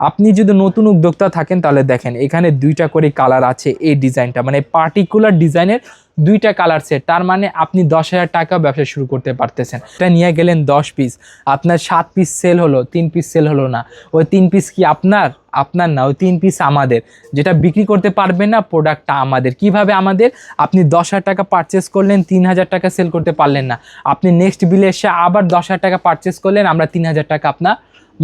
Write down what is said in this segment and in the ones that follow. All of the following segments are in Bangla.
আপনি যদি নতুন উদ্যোক্তা থাকেন, তাহলে দেখেন এখানে দুইটা করে কালার আছে এই ডিজাইনটা মানে পার্টিকুলার ডিজাইনের দুইটা কালার সেট তার মানে আপনি দশ হাজার টাকা ব্যবসা শুরু করতে পারতেছেন। এটা নিয়ে গেলেন দশ পিস আপনার সাত পিস সেল হলো, তিন পিস সেল হলো না। ওই তিন পিস কি আপনার? আপনার না, ওই তিন পিস আমাদের। যেটা বিক্রি করতে পারবেন না প্রোডাক্টটা আমাদের। কীভাবে আমাদের? আপনি দশ হাজার টাকা পারচেস করলেন, তিন হাজার টাকা সেল করতে পারলেন না। আপনি নেক্সট বিলে এসে আবার দশ হাজার টাকা পারচেস করলেন, আমরা তিন হাজার টাকা আপনার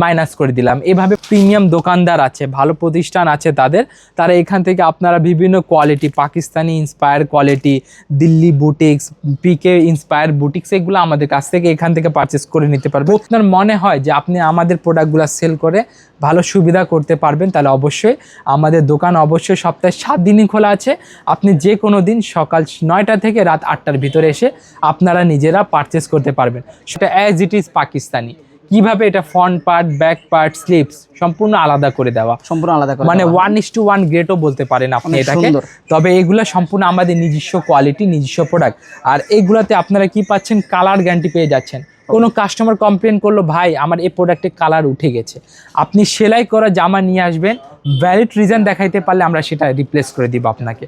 মাইনাস করে দিলাম। এভাবে প্রিমিয়াম দোকানদার আছে, ভালো প্রতিষ্ঠান আছে তাদের, তারা এখান থেকে আপনারা বিভিন্ন quality Pakistani inspire quality Delhi boutiques PK inspire boutiques এগুলো আমাদের কাছ থেকে এখান থেকে পারচেস করে নিতে পারবেন আপনার মনে হয় যে আপনি আমাদের প্রোডাক্টগুলো সেল করে ভালো সুবিধা করতে পারবেন, তাহলে অবশ্যই আমাদের দোকান অবশ্যই সপ্তাহে সাত দিনই খোলা আছে। আপনি যে কোনো দিন সকাল নয়টা থেকে রাত আটটার ভিতরে এসে আপনারা নিজেরা পারচেস করতে পারবেন। সেটা অ্যাজ ইট ইজ পাকিস্তানি। কীভাবে এটা front part back part slips সম্পূর্ণ আলাদা করে দেওয়া। সম্পূর্ণ আলাদা করে মানে ওয়ান ইস টু ওয়ান গ্রেটও বলতে পারেন আপনি এটাকে। তবে এগুলো সম্পূর্ণ আমাদের নিজস্ব কোয়ালিটি নিজস্ব প্রোডাক্ট আর এইগুলাতে আপনারা কি পাচ্ছেন? কালার গ্যারান্টি পেয়ে যাচ্ছেন। কোনো কাস্টমার কমপ্লেন করল ভাই আমার এই প্রোডাক্টে কালার উঠে গেছে। আপনি সেলাই করা জামা নিয়ে আসবেন। ভ্যালিড রিজন দেখাইতে পারলে আমরা সেটা রিপ্লেস করে দিব আপনাকে।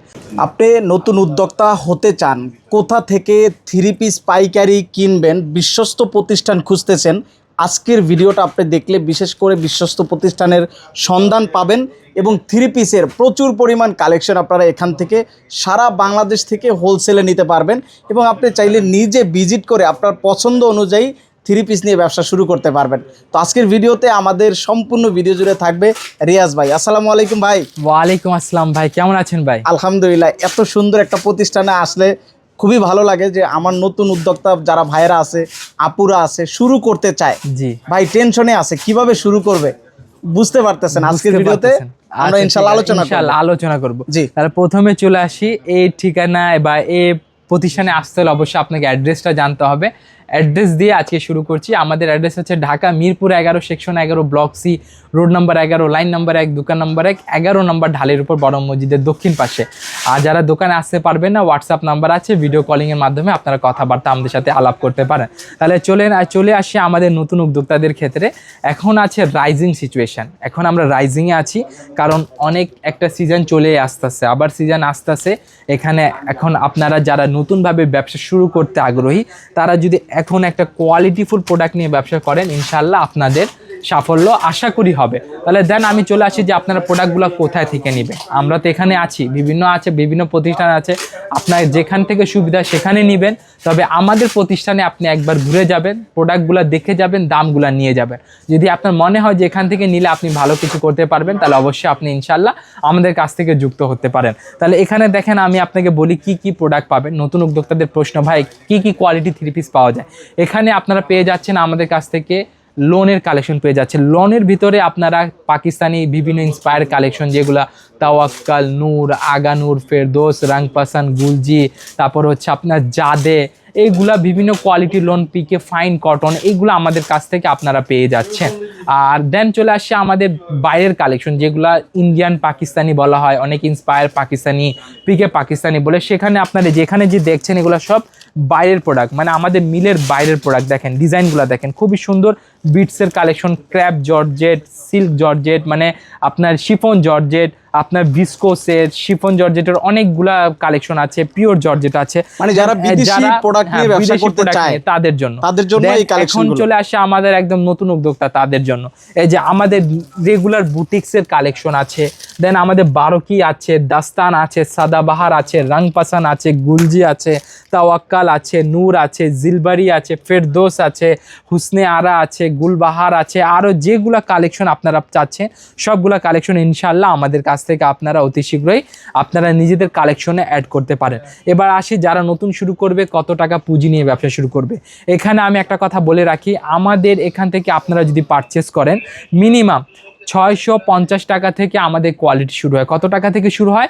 আপনি নতুন উদ্যোক্তা হতে চান কোথা থেকে থ্রি পিস পাইকারি কিনবেন বিশ্বস্ত প্রতিষ্ঠান খুঁজতেছেন আজকের ভিডিওটা আপনি দেখলে বিশেষ করে বিশ্বস্ত প্রতিষ্ঠানের সন্ধান পাবেন এবং থ্রি পিসের প্রচুর পরিমাণ কালেকশন আপনারা এখান থেকে সারা বাংলাদেশ থেকে হোলসেলে নিতে পারবেন এবং আপনি চাইলে নিজে ভিজিট করে আপনার পছন্দ অনুযায়ী থ্রি পিস নিয়ে ব্যবসা শুরু করতে পারবেন। তো আজকের ভিডিওতে আমাদের সম্পূর্ণ ভিডিও জুড়ে থাকবে রিয়াজ ভাই। আসসালামু আলাইকুম ভাই। ওয়ালাইকুম আসসালাম ভাই কেমন আছেন ভাই? আলহামদুলিল্লাহ এত সুন্দর একটা প্রতিষ্ঠানে আসলে খুবই ভালো লাগে যে আমার নতুন উদ্যোক্তা যারা ভাইরা আছে আপুরা আছে শুরু করতে চায়। জি। ভাই টেনশনে আছে কীভাবে শুরু করবে? বুঝতে পারতেছেন আজকের ভিডিওতে? আমরা আচ্ছা, ঠিক আছে, আলোচনা করব। আলোচনা করব। জি। তাহলে প্রথমে চলে আসি এই ঠিকানায় বা এই প্রতিষ্ঠানে আসতে হলে অবশ্যই আপনাকে অ্যাড্রেসটা জানতে হবে। অ্যাড্রেস দিয়ে আজকে শুরু করছি। আমাদের অ্যাড্রেস হচ্ছে ঢাকা মিরপুর এগারো, সেকশন এগারো, ব্লক সি, রোড নাম্বার এগারো, লাইন নাম্বার এক, দোকান নাম্বার এক, এগারো নাম্বার ঢালের উপর বড় মসজিদের দক্ষিণ পাশে। আর যারা দোকানে আসতে পারবেন না হোয়াটসঅ্যাপ নাম্বার আছে ভিডিও কলিংয়ের মাধ্যমে আপনারা কথাবার্তা আমাদের সাথে আলাপ করতে পারেন। তাহলে চলে চলে আসি আমাদের নতুন উদ্যোক্তাদের ক্ষেত্রে। এখন আছে রাইজিং সিচুয়েশন এখন আমরা রাইজিংয়ে আছি, কারণ অনেক একটা সিজন চলে আসতেছে। আবার সিজন আসতেছে, এখানে এখন আপনারা যারা নতুনভাবে ব্যবসা শুরু করতে আগ্রহী, তারা যদি এখন একটা কোয়ালিটিফুল প্রোডাক্ট নিয়ে ব্যবসা করেন ইনশাল্লাহ আপনাদের সাফল্য আশা করি হবে। তাহলে দেন আমি চলে আসি যে আপনারা প্রোডাক্টগুলো কোথায় থেকে নেবেন আমরা তো এখানে আছি, বিভিন্ন আছে, বিভিন্ন প্রতিষ্ঠান আছে। আপনার যেখান থেকে সুবিধা সেখানে নেবেন। তবে আমাদের প্রতিষ্ঠানে আপনি একবার ঘুরে যাবেন প্রোডাক্টগুলো দেখে যাবেন দামগুলো নিয়ে যাবেন। যদি আপনার মনে হয় যে এখান থেকে নিলে আপনি ভালো কিছু করতে পারবেন, তাহলে অবশ্যই আপনি ইনশাল্লাহ আমাদের কাছ থেকে যুক্ত হতে পারেন। তাহলে এখানে দেখেন আমি আপনাকে বলি কি কি প্রোডাক্ট পাবেন। নতুন উদ্যোক্তাদের প্রশ্ন, ভাই, কি কি কোয়ালিটি থ্রি পিস পাওয়া যায়? এখানে আপনারা পেয়ে যাচ্ছেন আমাদের কাছ থেকে লোনের কালেকশন পেয়ে যাচ্ছে। লোনের ভিতরে আপনারা পাকিস্তানি বিভিন্ন ইন্সপায়ার কালেকশন যেগুলো তাওয়াক্কাল, নূর, আগানুর, ফেরদোস, রাংপাসান, গুলজি, তারপর হচ্ছে আপনার জাদে এইগুলা বিভিন্ন কোয়ালিটির লোন পিকে ফাইন কটন এইগুলো আমাদের কাছ থেকে আপনারা পেয়ে যাচ্ছেন। আর দেন চলে আসছে আমাদের বাইরের কালেকশন যেগুলা ইন্ডিয়ান পাকিস্তানি বলা হয়, অনেক ইন্সপায়ার পাকিস্তানি পিকে পাকিস্তানি বলে। সেখানে আপনারা যেখানে যে দেখছেন, এগুলো সব বাইরের প্রোডাক্ট মানে আমাদের মিলের বাইরের প্রোডাক্ট দেখেন ডিজাইনগুলো দেখেন। খুবই সুন্দর বিটসের collection crepe georgette silk georgette মানে আপনার শিফন জর্জেট আপনার ভিসকোসের শিফন জর্জেটের অনেকগুলা কালেকশন আছে পিওর জর্জেট আছে। মানে যারা বিদেশি নিয়ে হ্যাঁ, ব্যবসা করতে চায়, তাদের জন্য। তাদের জন্য এই গুলো। চলে আসে আমাদের একদম নতুন উদ্যোক্তা তাদের জন্য। এই যে আমাদের রেগুলার বুটিক্সের কালেকশন আছে দেন আমাদের বারোকি আছে দাস্তান আছে সাদাবাহার আছে রংপাসান আছে গুলজি আছে তাওয়াক্কাল আছে নূর আছে জিলবারি আছে ফেরদোস আছে হুসনে আরা আছে গুলবাহার আছে আরও যেগুলা কালেকশন আপনারা চাচ্ছেন সবগুলা কালেকশন ইনশাল্লাহ আমাদের কাছ থেকে আপনারা অতি শীঘ্রই আপনারা নিজেদের কালেকশনে অ্যাড করতে পারেন। এবার আসি যারা নতুন শুরু করবে কত টাকা পুঁজি নিয়ে ব্যবসা শুরু করবে। এখানে আমি একটা কথা বলে রাখি আমাদের এখান থেকে আপনারা যদি পারচেস করেন মিনিমাম ছয়শো পঞ্চাশ টাকা থেকে আমাদের কোয়ালিটি শুরু হয়। কত টাকা থেকে শুরু হয়?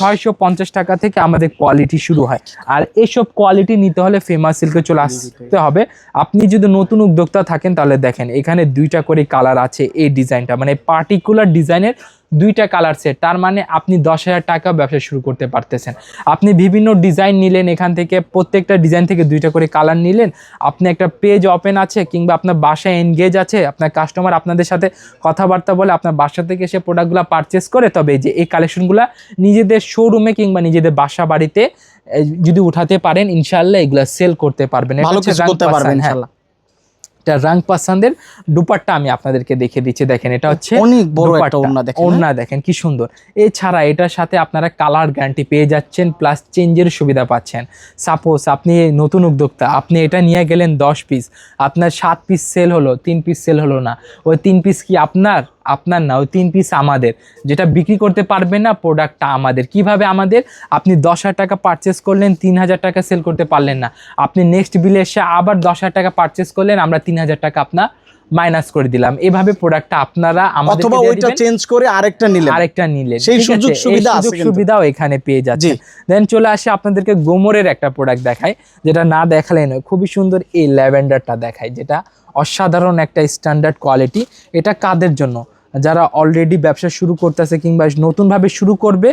ছয়শো পঞ্চাশ। টাকা থেকে আমাদের কোয়ালিটি শুরু হয়। আর এসব কোয়ালিটি নিতে হলে ফেমাস সিল্কে চলে আসতে হবে। আপনি যদি নতুন উদ্যোক্তা থাকেন তাহলে দেখেন এখানে দুইটা করে কালার আছে এই ডিজাইনটা মানে পার্টিকুলার ডিজাইনের দুইটা কালার সেট তার মানে আপনি দশ হাজার টাকা ব্যবসা শুরু করতে পারতেছেন। আপনি বিভিন্ন ডিজাইন নিলেন এখান থেকে প্রত্যেকটা ডিজাইন থেকে দুইটা করে কালার নিলেন। আপনি একটা পেজ ওপেন আছে কিংবা আপনার বাসায় এনগেজ আছে আপনার কাস্টমার আপনাদের সাথে কথাবার্তা বলে আপনার বাসা থেকে এসে প্রোডাক্টগুলো পারচেস করে তবে যে এই কালেকশনগুলো নিজেদের শোরুমে কিংবা নিজেদের বাসা বাড়িতে যদি উঠাতে পারেন ইনশাল্লাহ এগুলো সেল করতে পারবেন। করতে পারবেন হ্যাঁ। ইনশাল্লাহ এটা রাং পাসানদের দুপাট্টা আমি আপনাদেরকে দেখে দিচ্ছি। দেখেন এটা হচ্ছে অনেক বড় একটা ওন্না দেখেন ওন্না ওড়না দেখেন কি সুন্দর। এছাড়া এটার সাথে আপনারা কালার গ্যারান্টি পেয়ে যাচ্ছেন প্লাস চেঞ্জের সুবিধা পাচ্ছেন। সাপোজ আপনি নতুন উদ্যোক্তা আপনি এটা নিয়ে গেলেন দশ পিস আপনার সাত পিস সেল হলো তিন পিস সেল হলো না। ওই তিন পিস কি আপনার? আপনার না ওই তিন পিস আমাদের। যেটা বিক্রি করতে পারবেন না প্রোডাক্টটা আমাদের। কীভাবে আমাদের? আপনি দশ হাজার টাকা পারচেস করলেন তিন হাজার টাকা সেল করতে পারলেন না। আপনি নেক্সট বিলে এসে আবার দশ হাজার টাকা পারচেস করলেন আমরা তিন হাজার টাকা আপনার মাইনাস করে দিলাম। এভাবে প্রোডাক্টটা আপনারা আমাদের অথবা ওইটা চেঞ্জ করে আরেকটা নিলেন। আরেকটা নিলেন। সেই সুযোগ সুবিধা আছে সুযোগ সুবিধাও এখানে পেয়ে যাচ্ছে দেন চলে আসে আপনাদেরকে গোমরের একটা প্রোডাক্ট দেখায় যেটা না দেখালে নয় খুবই সুন্দর এই ল্যাভেন্ডারটা দেখায় যেটা অসাধারণ একটা স্ট্যান্ডার্ড কোয়ালিটি এটা কাদের জন্য? যারা অলরেডি ব্যবসা শুরু করতেছে কিংবা নতুন ভাবে শুরু করবে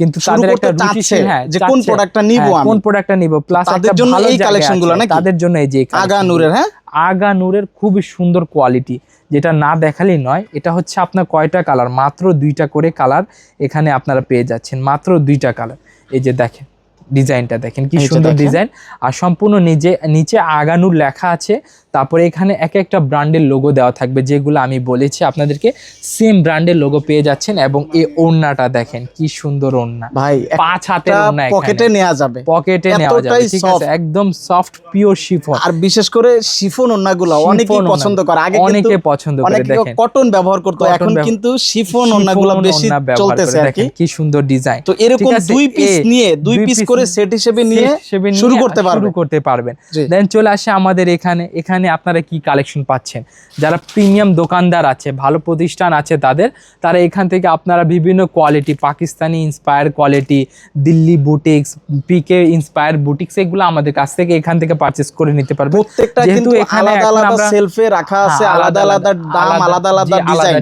কিন্তু তাদের একটা রুচিশীল হ্যাঁ যে কোন প্রোডাক্টটা নিব হ্যাঁ, আমি। কোন প্রোডাক্টটা নিব প্লাস তাদের জন্য এই collection গুলো নাকি? তাদের জন্য এই যে আগা নূরের হ্যাঁ? আগা নূরের খুবই সুন্দর কোয়ালিটি যেটা না দেখালেই নয় এটা হচ্ছে আপনার কয়টা কালার মাত্র দুইটা করে কালার এখানে আপনারা পেয়ে যাচ্ছেন মাত্র দুইটা কালার এই যে দেখেন ডিজাইনটা দেখেন কি সুন্দর ডিজাইন আর সম্পূর্ণ নিজে নিচে আগানুর লেখা আছে তারপরে এখানে এক একটা ব্র্যান্ডের লোগো দেওয়া থাকবে যেগুলো আমি বলেছি। আপনাদেরকে সেম ব্র্যান্ডের লোগো পেয়ে যাচ্ছেন এবং এই ওড়নাটা দেখেন কি সুন্দর ওড়না। ভাই পাঁচ হাতের ওড়না পকেটে নেওয়া যাবে। পকেটে নেওয়া যাবে ঠিক আছে? একদম সফট পিওর শিফন আর বিশেষ করে শিফন ওন্নাগুলো অনেকেই পছন্দ করে। আগে অনেকে পছন্দ করে অনেকে দেখেন। কটন ব্যবহার করতো এখন কিন্তু শিফন ওন্নাগুলো বেশি চলতেছে আর কি। কি সুন্দর ডিজাইন তো এরকম দুই পিস নিয়ে দুই পিস করে সেট হিসেবে নিয়ে set হিসেবে নিয়ে শুরু করতে পারবেন শুরু করতে পারবেন। দেন চলে আসে আমাদের এখানে এখানে আপনারা কি কালেকশন পাচ্ছেন? যারা প্রিমিয়াম দোকানদার আছে ভালো প্রতিষ্ঠান আছে তাদের তারা এখান থেকে আপনারা বিভিন্ন quality Pakistani inspire quality Delhi boutiques PK inspire boutiques এগুলো আমাদের কাছ থেকে এখান থেকে পারচেস করে নিতে পারবেন। প্রত্যেকটা যেহেতু কিন্তু এখানে আলাদা আলাদা সেলফে রাখা আছে হ্যাঁ, আলাদা আলাদা দাম আলাদা আলাদা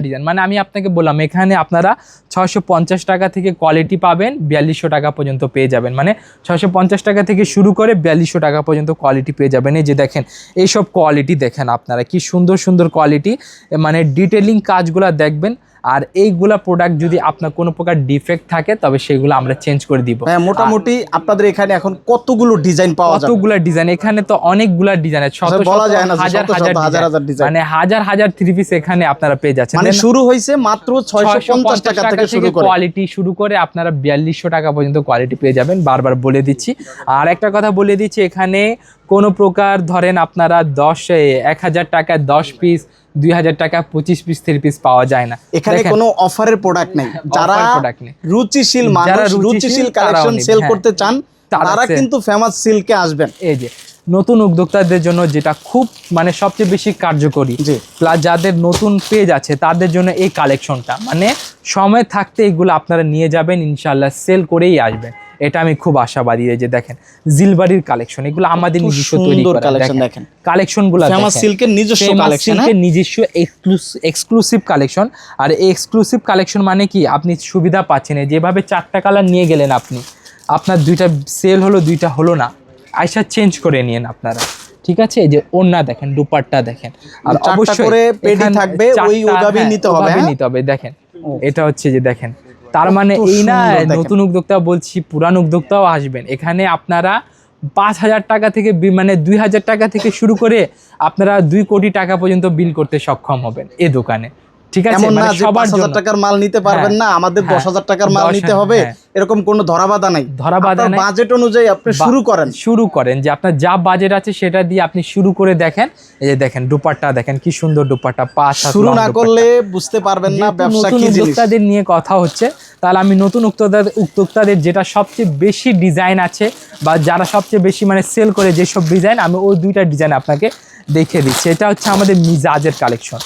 ডিজাইন মানে আমি আপনাকে বললাম এখানে আপনারা ছয়শো পঞ্চাশ টাকা থেকে কোয়ালিটি পাবেন বিয়াল্লিশশো টাকা পর্যন্ত পেয়ে যাবেন। মানে ছয়শো পঞ্চাশ টাকা থেকে শুরু করে বিয়াল্লিশশো টাকা পর্যন্ত কোয়ালিটি পেয়ে যাবেন। এই যে দেখেন এইসব কোয়ালিটি দেখেন আপনারা কি সুন্দর সুন্দর কোয়ালিটি মানে ডিটেলিং কাজগুলো দেখবেন আর এইগুলা প্রোডাক্ট যদি আপনার কোনো প্রকার ডিফেক্ট থাকে তবে সেগুলো আমরা চেঞ্জ করে দিব। হ্যাঁ মোটামুটি আপনাদের এখানে এখন কতগুলো ডিজাইন পাওয়া যাবে? কতগুলা ডিজাইন এখানে তো অনেকগুলা ডিজাইন আছে শত বলা শত যায় না হাজার হাজার হাজার হাজার ডিজাইন মানে হাজার হাজার থ্রি পিস এখানে আপনারা পেয়ে যাচ্ছেন। মানে শুরু হয়েছে মাত্র ছয়শো 650 টাকা থেকে শুরু করে। কোয়ালিটি শুরু করে আপনারা বিয়াল্লিশশো টাকা পর্যন্ত কোয়ালিটি পেয়ে যাবেন বারবার বলে দিচ্ছি। আর একটা কথা বলে দিচ্ছি এখানে কোনো প্রকার ধরেন আপনারা দশ এক হাজার টাকা দশ পিস দুই হাজার টাকা পঁচিশ পিস থ্রি পিস পাওয়া যায় না। এখানে কোনো অফারের প্রোডাক্ট নেই। যারা। রুচিশীল মানুষ রুচিশীল কালেকশন সেল হ্যাঁ। করতে চান তারা তারা কিন্তু ফেমাস সিল্কে আসবেন। এই যে নতুন উদ্যোক্তাদের জন্য যেটা খুব মানে সবচেয়ে বেশি কার্যকরী প্লাস যাদের নতুন পেজ আছে তাদের জন্য এই কালেকশনটা মানে সময় থাকতে এগুলো আপনারা নিয়ে যাবেন ইনশাল্লাহ সেল করেই আসবেন। এটা আমি খুব আশাবাদী যে দেখেন জিলবাড়ির কালেকশন এগুলো আমাদের নিজস্ব তৈরি করা। দেখেন। কালেকশনগুলো ফেমাস সিল্কের নিজস্ব কালেকশন সিল্কের নিজস্ব এক্সক্লুসিভ কালেকশন আর এক্সক্লুসিভ কালেকশন মানে কি? আপনি সুবিধা পাচ্ছেন যেভাবে চারটা কালার নিয়ে গেলেন আপনি। আপনার দুইটা সেল হলো দুইটা হলো না। আইসা চেঞ্জ করে নিন আপনারা। ঠিক আছে? এই যে ওড়না দেখেন দুপাট্টা দেখেন। আর অবশ্যই থাকবে, ওই হ্যাঁ, নিতে হবে, হ্যাঁ? নিতে হবে দেখেন। এটা হচ্ছে যে দেখেন তার মানে এই না নতুন উদ্যোক্তা বলছি পুরান উদ্যোক্তাও আসবেন। এখানে আপনারা পাঁচ হাজার টাকা থেকে মানে দুই হাজার টাকা থেকে শুরু করে আপনারা দুই কোটি টাকা পর্যন্ত বিল করতে সক্ষম হবেন এ দোকানে। ঠিক আছে এমন না মানে যে সবার পাঁচ হাজার টাকার মাল নিতে পারবেন হ্যাঁ, না আমাদের হ্যাঁ, দশ হাজার টাকার মাল নিতে হবে হ্যাঁ। এরকম কোনো ধরাবাধা নাই। ধরাবাধা নাই। বাজেট অনুযায়ী আপনি শুরু করেন। শুরু করেন যে আপনার যা বাজেট আছে সেটা দিয়ে আপনি শুরু করে দেখেন। এই যে দেখেন দুপাট্টা দেখেন কি সুন্দর দুপাট্টা পাঁচ শুরু না করলে বুঝতে পারবেন না ব্যবসা কি জিনিস। উদ্যোক্তাদের নিয়ে কথা হচ্ছে তাহলে আমি নতুন উদ্যোক্তাদের উদ্যোক্তাদের যেটা সবচেয়ে বেশি ডিজাইন আছে বা যারা সবচেয়ে বেশি মানে সেল করে যেসব ডিজাইন আমি ওই দুইটা ডিজাইন আপনাকে দেখিয়ে দিচ্ছি। এটা হচ্ছে আমাদের মিজাজের কালেকশন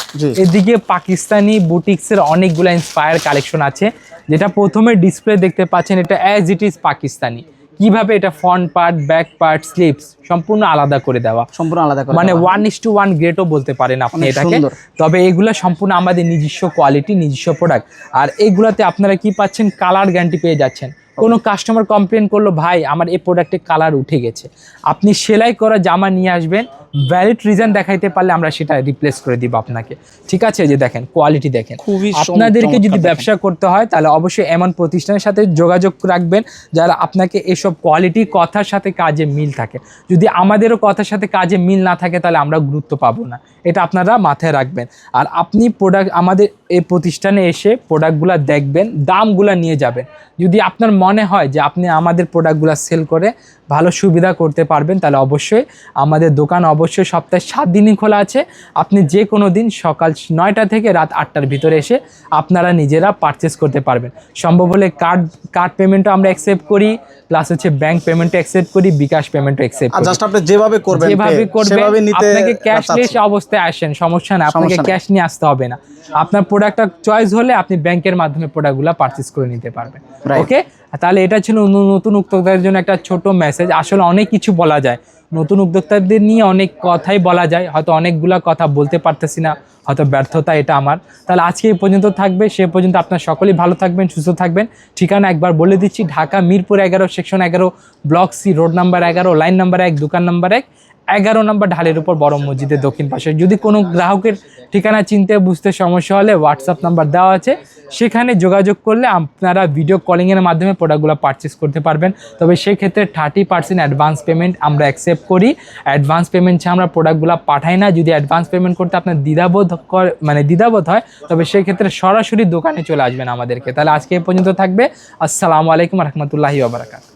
এদিকে পাকিস্তানি বুটিক্সের অনেকগুলো ইন্সপায়ার কালেকশন আছে। যেটা প্রথমে ডিসপ্লে দেখতে পাচ্ছেন এটা অ্যাজ ইট ইজ পাকিস্তানি। কীভাবে এটা front part back part slips সম্পূর্ণ আলাদা করে দেওয়া। সম্পূর্ণ আলাদা করে মানে ওয়ান ইস টু ওয়ান গ্রেটও বলতে পারেন আপনি এটাকে। তবে এগুলো সম্পূর্ণ আমাদের নিজস্ব কোয়ালিটি নিজস্ব প্রোডাক্ট আর এগুলাতে আপনারা কি পাচ্ছেন? কালার গ্যারান্টি পেয়ে যাচ্ছেন। কোনো কাস্টমার কমপ্লেন করল ভাই আমার এই প্রোডাক্টে কালার উঠে গেছে। আপনি সেলাই করা জামা নিয়ে আসবেন ভ্যালিড রিজন দেখাইতে পারলে আমরা সেটা রিপ্লেস করে দিব আপনাকে। ঠিক আছে? যে দেখেন কোয়ালিটি দেখেন। খুবই আপনাদেরকে যদি ব্যবসা করতে হয় তাহলে অবশ্যই এমন প্রতিষ্ঠানের সাথে যোগাযোগ রাখবেন যারা আপনাকে এসব কোয়ালিটি কথার সাথে কাজে মিল থাকে। যদি আমাদেরও কথার সাথে কাজে মিল না থাকে তাহলে আমরা গুরুত্ব পাবো না। এটা আপনারা মাথায় রাখবেন। আর আপনি প্রোডাক্ট আমাদের এই প্রতিষ্ঠানে এসে প্রোডাক্টগুলো দেখবেন দামগুলো নিয়ে যাবেন। যদি আপনার মনে হয় যে আপনি আমাদের প্রোডাক্টগুলো সেল করে ভালো সুবিধা করতে পারবেন তাহলে অবশ্যই আমাদের দোকান অবশ্যই সপ্তাহে সাত দিনই খোলা আছে। আপনি যে কোনো দিন সকাল নয়টা থেকে রাত আটটার ভিতরে এসে আপনারা নিজেরা পারচেস করতে পারবেন। সম্ভব হলে কার্ড কার্ড পেমেন্টও আমরা অ্যাকসেপ্ট করি প্লাস হচ্ছে ব্যাংক পেমেন্টও অ্যাকসেপ্ট করি বিকাশ পেমেন্টও অ্যাকসেপ্ট করি। জাস্ট আপনি যেভাবে করবেন যেভাবে করবেন আপনাকে ক্যাশলেস অবস্থায় আসেন সমস্যা না আপনাকে ক্যাশ নিয়ে আসতে হবে না। আপনার প্রোডাক্টটা চয়েস হলে আপনি ব্যাংকের মাধ্যমে প্রোডাক্টগুলো পারচেস করে নিতে পারবেন. ওকে তাহলে এটা ছিল নতুন উদ্যোক্তাদের জন্য একটা ছোট মেসেজ আসলে অনেক কিছু বলা যায়। নতুন উদ্যোক্তাদের নিয়ে অনেক কথাই বলা যায়। হয়তো অনেকগুলা কথা বলতে পারতেছি না। হয়তো ব্যর্থতা এটা আমার। তাহলে আজকে এই পর্যন্ত থাকবে। সে পর্যন্ত আপনার সকলেই ভালো থাকবেন সুস্থ থাকবেন। ঠিকানা একবার বলে দিচ্ছি। ঢাকা মিরপুর এগারো সেকশন এগারো ব্লক সি রোড নাম্বার এগারো লাইন নাম্বার এক দোকান নাম্বার এক। এগারো নম্বর ঢালের উপর বড় মসজিদের দক্ষিণ পাশে। যদি কোনো গ্রাহকের ঠিকানা চিনতে বুঝতে সমস্যা হলে হোয়াটসঅ্যাপ নাম্বার দেওয়া আছে, সেখানে যোগাযোগ করলে আপনারা ভিডিও কলিংয়ের মাধ্যমে প্রোডাক্টগুলো পারচেস করতে পারবেন। তবে সেক্ষেত্রে থার্টি পার্সেন্ট অ্যাডভান্স পেমেন্ট আমরা অ্যাকসেপ্ট করি। অ্যাডভান্স পেমেন্ট ছাড়া আমরা প্রোডাক্টগুলো পাঠাই না। যদি অ্যাডভান্স পেমেন্ট করতে আপনার দ্বিধাবোধ মানে দ্বিধাবোধ হয়, তবে সেক্ষেত্রে সরাসরি দোকানে চলে আসবেন আমাদেরকে। তাহলে আজকে এ পর্যন্ত থাকবে। আসসালামু আলাইকুম রহমতুল্লাহি ওবরাকাত